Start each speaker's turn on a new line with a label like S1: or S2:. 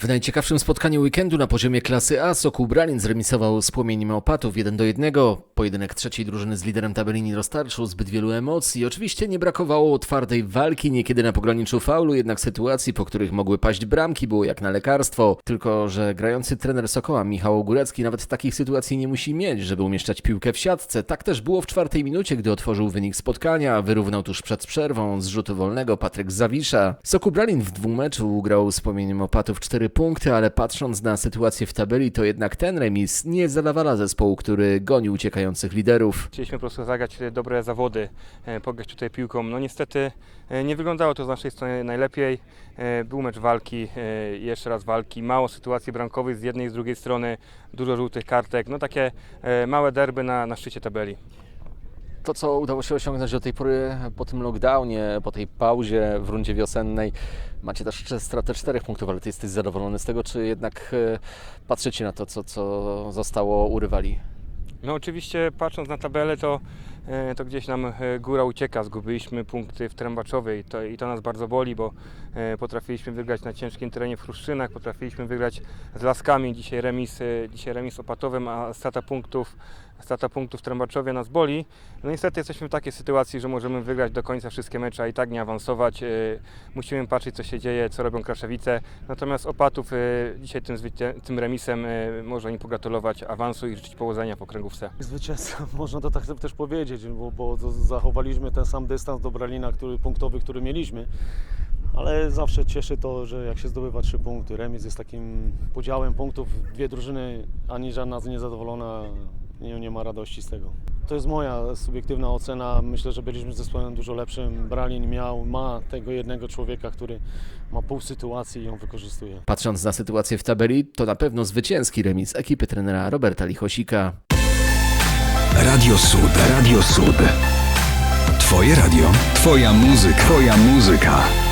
S1: W najciekawszym spotkaniu weekendu na poziomie klasy A Sokół Bralin zremisował z płomieniem Opatów 1 do 1. Pojedynek trzeciej drużyny z liderem tabeli nie dostarczył zbyt wielu emocji. Oczywiście nie brakowało twardej walki, niekiedy na pograniczu faulu, jednak sytuacji, po których mogły paść bramki, było jak na lekarstwo. Tylko, że grający trener Sokoła Michał Górecki nawet takich sytuacji nie musi mieć, żeby umieszczać piłkę w siatce. Tak też było w czwartej minucie, gdy otworzył wynik spotkania. Wyrównał tuż przed przerwą z rzutu wolnego Patryk Zawisza. Sokół Bralin w dwóch meczu ugrał z płomieniem Opatów 4 punkty, ale patrząc na sytuację w tabeli, to jednak ten remis nie zadawala zespołu, który goni uciekających liderów.
S2: Chcieliśmy po prostu zagrać dobre zawody, e, pograć tutaj piłką. No niestety e, nie wyglądało to z naszej strony najlepiej. E, Był mecz walki, jeszcze raz walki, mało sytuacji bramkowych z jednej i z drugiej strony, dużo żółtych kartek, no takie małe derby na, na szczycie tabeli.
S1: To, co udało się osiągnąć do tej pory po tym lockdownie, po tej pauzie w rundzie wiosennej, macie też stratę czterech punktów, ale ty jesteś zadowolony z tego, czy jednak e, patrzycie na to, co, co zostało u rywali?
S2: No oczywiście patrząc na tabelę, to, e, to gdzieś nam e, góra ucieka. Zgubiliśmy punkty w Trębaczowej to, i to nas bardzo boli, bo potrafiliśmy wygrać na ciężkim terenie w Chruszczynach, potrafiliśmy wygrać z Laskami, dzisiaj remis, dzisiaj remis opatowym, a strata punktów, strata punktów w Trębaczowie nas boli. No niestety jesteśmy w takiej sytuacji, że możemy wygrać do końca wszystkie mecze, a i tak nie awansować. E, Musimy patrzeć co się dzieje, co robią Kraszewice. Natomiast opatów e, dzisiaj tym, tym remisem e, można im pogratulować awansu i życzyć powodzenia w okręgówce.
S3: Zwycięzca, można to tak też powiedzieć, bo, bo zachowaliśmy ten sam dystans do Bralina który, punktowy, który mieliśmy. Ale zawsze cieszy to, że jak się zdobywa trzy punkty, remis jest takim podziałem punktów, dwie drużyny, ani żadna niezadowolona, nie, nie ma radości z tego. To jest moja subiektywna ocena. Myślę, że byliśmy zespołem dużo lepszym. Bralin miał, ma tego jednego człowieka, który ma pół sytuacji i ją wykorzystuje.
S1: Patrząc na sytuację w tabeli, to na pewno zwycięski remis ekipy trenera Roberta Lichosika.
S4: Radio Sud. Radio Sud. Twoje radio. Twoja muzyka. Twoja muzyka.